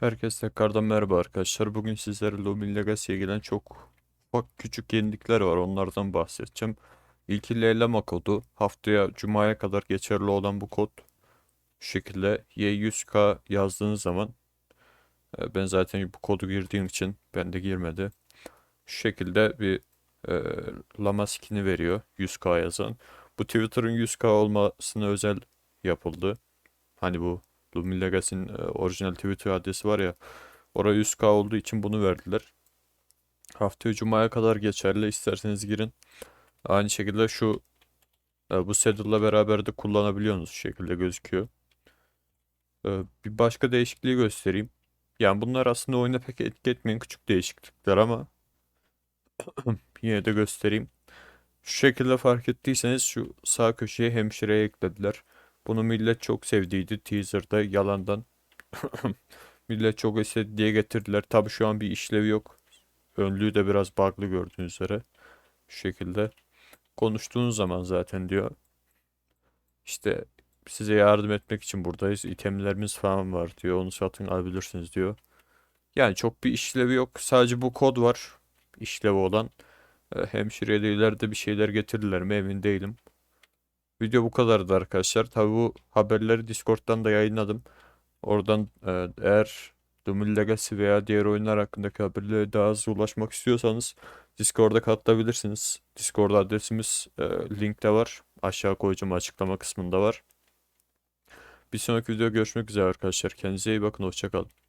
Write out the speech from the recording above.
Herkese tekrardan merhaba arkadaşlar. Bugün sizlere Lumin Legacy'ye gelen çok ufak küçük yenilikler var. Onlardan bahsedeceğim. İlki Leylama kodu. Haftaya Cuma'ya kadar geçerli olan bu kod. Şu şekilde Y100K yazdığınız zaman e, ben zaten bu kodu girdiğim için ben de girmedi. Şu şekilde bir e, lama skin'i veriyor 100K yazan. Bu Twitter'ın 100K olmasına özel yapıldı. Hani bu Lumin Legacy'nin e, orijinal Twitter adresi var ya. Oraya 100k olduğu için bunu verdiler. Haftaya Cuma'ya kadar geçerli. İsterseniz girin. Aynı şekilde şu e, bu saddle'la beraber de kullanabiliyorsunuz. Şu şekilde gözüküyor. E, bir başka değişikliği göstereyim. Yani bunlar aslında oyuna pek etki etmeyen küçük değişiklikler ama yine de göstereyim. Şu şekilde fark ettiyseniz şu sağ köşeye hemşireye eklediler. Bunu millet çok sevdiydi teaser'da yalandan. Millet çok istedi diye getirdiler. Tabi şu an bir işlevi yok. Önlüğü de biraz bug'lı gördüğünüz üzere. Şu şekilde. Konuştuğunuz zaman zaten diyor. İşte size yardım etmek için buradayız. İtemlerimiz falan var diyor. Onu satın alabilirsiniz diyor. Yani çok bir işlevi yok. Sadece bu kod var. işlevi olan. E, Hemşireye de ileride bir şeyler getirirler mi emin değilim. Video bu kadardı arkadaşlar. Tabi bu haberleri Discord'dan da yayınladım. Oradan e, eğer Doom Legacy veya diğer oyunlar hakkındaki haberlere daha hızlı ulaşmak istiyorsanız Discord'a katılabilirsiniz. Discord adresimiz e, linkte var. Aşağı koyacağım açıklama kısmında var. Bir sonraki video görüşmek üzere arkadaşlar. Kendinize iyi bakın. Hoşçakalın.